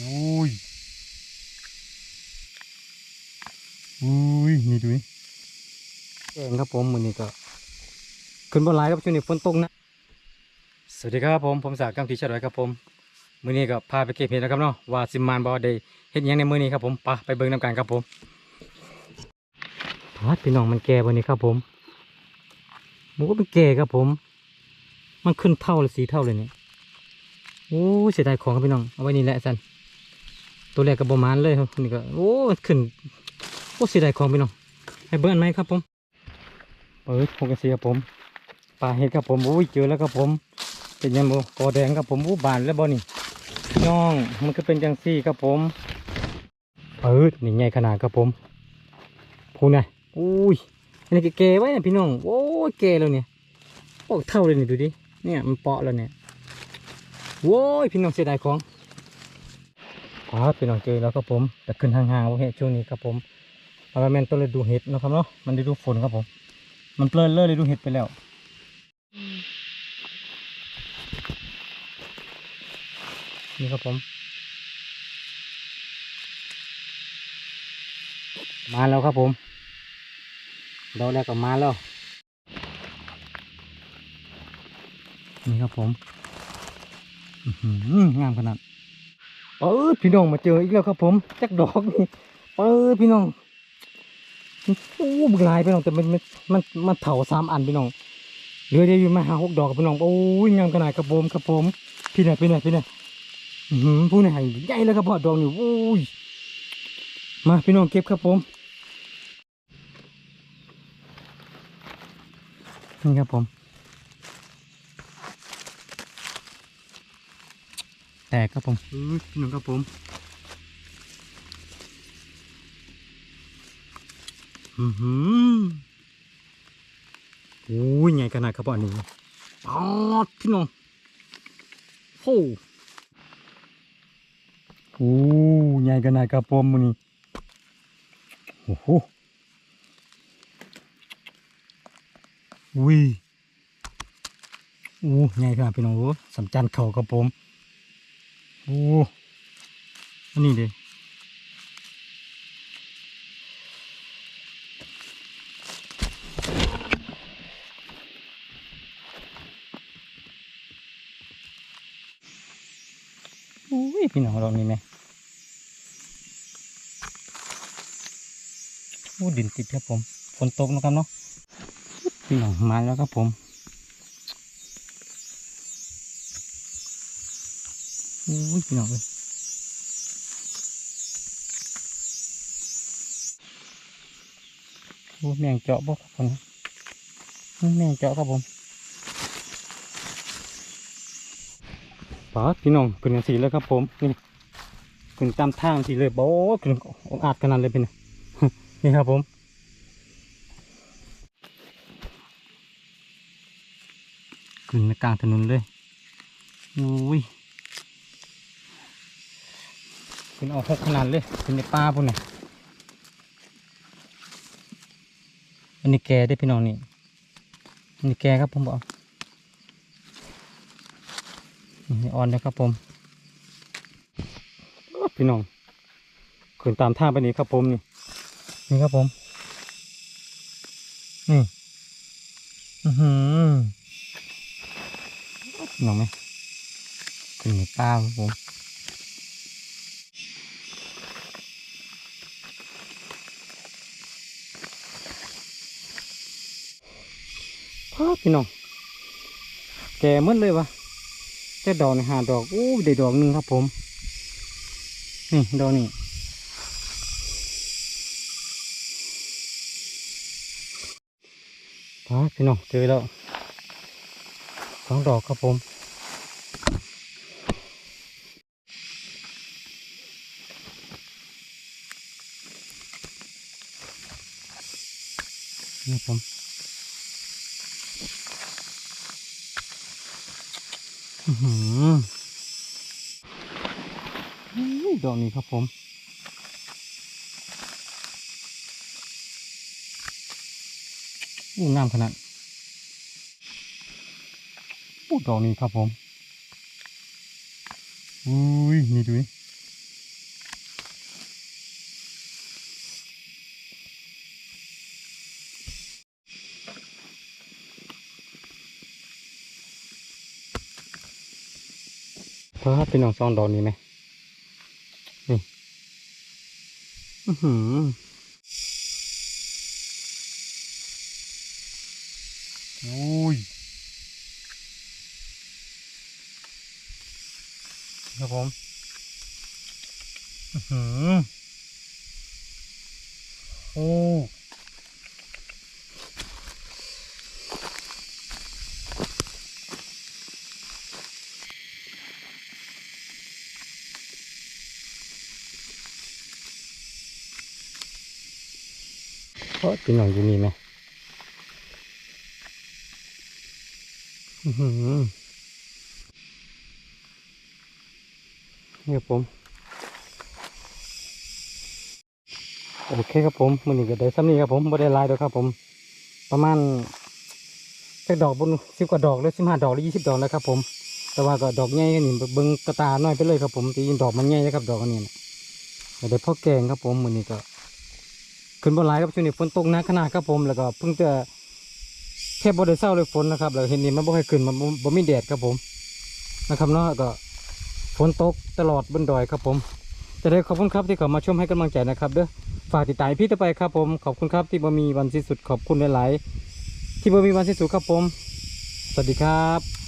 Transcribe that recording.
อุ้ยอุ้ยนี่ดูนี่แกงครับผมมือนี้ก็ขึ้นบนไลน์ครับช่วงนี้ฝนตกนะ สวัสดีครับผมผมสากำทีชาดอยครับผมมือนี้ก็พาไปเก็บเห็ดนะครับเนาะว่าซิมมานบอได้เห็ดหยังในมือนี้ครับผมไปไปเบิ่งน้ำกันครับผมพาดพี่น้องมันแก่วันนี้ครับผมมันก็เป็นแก่ครับผม มันขึ้นเท่าเลยสีเท่าเลยเนี่ยโอ้เสียดายของครับพี่น้องเอาไว้นี่แหละสัน ตัวแรกกับบมานเลยครับนี่ก็โอ้ขึ้นโอ้เสียดายของพี่น้องให้เบิ้ลไหมครับผมเปิดผมก็เสียครับผมปลาเห็ดครับผมโอ้ยเจอแล้วครับผม เป็นยังบ่กอแดงครับผมอู้บานแล้วบ่นี่น้องมันก็เป็นจังซี่ครับผมเปิดนี่ใหญ่ขนาดครับผมพูนะอุ้ยอันนี้แก่ไว้นะพี่น้องโอ้แกแล้วเนี่ยโอ้เท่าเลยนี่ดูดิเนี่ยมันเปาะแล้วเนี่ยโว้ยพี่น้องเสียดายของ อ๋อพี่น้องเจอแล้วครับผมแต่ขึ้นห่างๆว่าเห็ดช่วงนี้ครับผมเอาไปแมนต้นฤดูเห็ดนะครับเนาะมันฤดูฝนครับผม มันเปลินเลยดูเห็ดไปแล้วนี่ครับผม มาแล้วครับผมดอกแรกก็มาแล้วนี่ครับผมงามขนาด เปิดพี่น้องมาเจออีกแล้วครับผมจักดอกนี่เปิดพี่น้องโอ้บึกลายพี่น้องแต่มันมันมันมันเถาสามอันพี่น้องเหลือเดียวอยู่มาหาหกดอกพี่น้องโอ้ยงามขนาดครับผมครับผมพี่ไหนพี่ไหนพี่ไหนอือหือผู้ในหายใหญ่แล้วครับพ่อดอกนี่โอ้ยมาพี่น้องเก็บครับผมนี่ครับผม แตกครับผมอื้อพี่น้องครับผมอือหือโอ้ยใหญ่ขนาดครับพ่อนี่อ๋อพี่น้องโอ้โอ้ใหญ่ขนาดกระปอมมือนี่โอ้โหอุ้ยโอ้ใหญ่ขนาดพี่น้องโอ้สำจันเข่ากระปอม โอ้อันนี้เด้อุ้ยพี่น้องเรานี่ไหมโอ้ดินติดครับผม ฝนตกนะครับเนาะ พี่น้องมาแล้วครับผม อ้ยพี่น้องเลยโอ้แมงเจาะบ่ครับผมแมงเจาะครับผมป๋าพี่น้องขึ้นกันสีแล้วครับผมนี่ขึ้นตามทางสีเลยโบ้ขึ้นองอาจขนาดเลยเป็นนี่ครับผมขึ้นกลางถนนเลยอุ้ย ขึ้นออกหกขนาดเลยขึ้นในป่าพุ่นน่ะอันนี้แกได้พี่น้องนี่อันนี้แกครับผมบอกนี่อ่อนนะครับผมพี่น้องขึ้นตามทางไปนี่ครับผมนี่นี่ครับผมนี่อือหือหนองไหมขึ้นในป้าครับผม พาพี่น้อง แก่หมดเลยวะแต่ดอกในหาดอกอู้ได้ดอกหนึ่งครับผม นี่ดอกนี้พาพี่น้องเจอแล้วสองดอกครับผมนี่ผมอื้อหืออุ้ย ดอกนี้ครับผมงูงามขนาดอู้ดอกนี้ครับผม อุ้ย นี่ดู พราะพี่น้องซองดอกนี้ไหมนี่อือหือโอ้ยครับผมอือหือโอ้ เพราะพี่น้องอยู่นี่ไหมอื้อหือนี่ครับผม โอเคครับผมมันนี้ก็ได้ซ้ำนี้ครับผมไม่ได้ลายดอกครับผม ประมาณสักดอกบนสิบกว่าดอกหรือสิบห้าดอกหรือยี่สิบดอกนะครับผมแต่ว่าก็ดอกใหญ่นี่เบิ่งกระตาน้อยไปเลยครับผมตีดอกมันใหญ่นะครับดอกอันนี้นะก็ได้พ่อแกงครับผมมันนี้ก็ ขึ้นบนหลายครับช่วงนี้ฝนตกหนักขนาดครับผมแล้วก็เพิ่งจะแค่บ่ได้เศร้าเลยฝนนะครับแล้วเห็นนี่มันบ่ค่อยขึ้นมันบ่บ่มีแดดครับผมนะครับเนาะก็ฝนตกตลอดบนดอยครับผม จะได้ขอบคุณครับที่เข้ามาชมให้กำลังใจนะครับเด้อฝากติดตามพี่ต่อไปครับผมขอบคุณครับที่บ่มีวันสิ้นสุดขอบคุณหลาย ๆ ที่บ่มีวันสิ้นสุดครับผม สวัสดีครับ